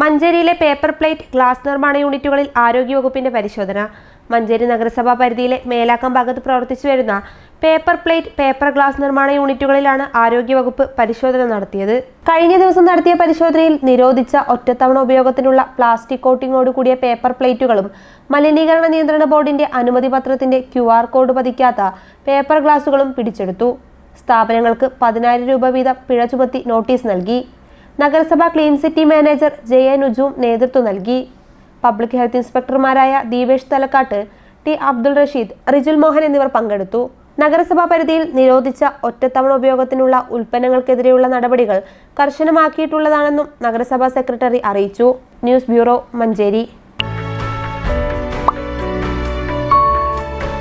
മഞ്ചേരിയിലെ paper plate glass നിർമ്മാണ യൂണിറ്റുകളിൽ ആരോഗ്യവകുപ്പിന്റെ പരിശോധന. മഞ്ചേരി നഗരസഭാ പരിധിയിലെ മേലാക്കം ഭാഗത്ത് പ്രവർത്തിച്ചു വരുന്ന പേപ്പർ പ്ലേറ്റ് പേപ്പർ ഗ്ലാസ് നിർമ്മാണ യൂണിറ്റുകളിലാണ് ആരോഗ്യവകുപ്പ് പരിശോധന നടത്തിയത്. കഴിഞ്ഞ ദിവസം നടത്തിയ പരിശോധനയിൽ നിരോധിച്ച ഒറ്റത്തവണ ഉപയോഗത്തിനുള്ള പ്ലാസ്റ്റിക് കോട്ടിങ്ങോട് കൂടിയ പേപ്പർ പ്ലേറ്റുകളും മലിനീകരണ നിയന്ത്രണ ബോർഡിന്റെ അനുമതി പത്രത്തിന്റെ ക്യു കോഡ് പതിക്കാത്ത പേപ്പർ ഗ്ലാസുകളും പിടിച്ചെടുത്തു. സ്ഥാപനങ്ങൾക്ക് പതിനായിരം രൂപ വീതം പിഴ ചുമത്തി നോട്ടീസ് നൽകി. നഗരസഭ clean city manager J A Nujoom നേതൃത്വം നൽകി. പബ്ലിക് ഹെൽത്ത് ഇൻസ്പെക്ടർമാരായ ദീപേഷ് തലക്കാട്ട് ടി അബ്ദുൾ റഷീദ് റിജുൽ മോഹൻ എന്നിവർ പങ്കെടുത്തു. നഗരസഭാ പരിധിയിൽ നിരോധിച്ച ഒറ്റത്തവണ ഉപയോഗത്തിനുള്ള ഉൽപ്പന്നങ്ങൾക്കെതിരെയുള്ള നടപടികൾ കർശനമാക്കിയിട്ടുള്ളതാണെന്നും നഗരസഭാ സെക്രട്ടറി അറിയിച്ചു. News bureau Manjeri.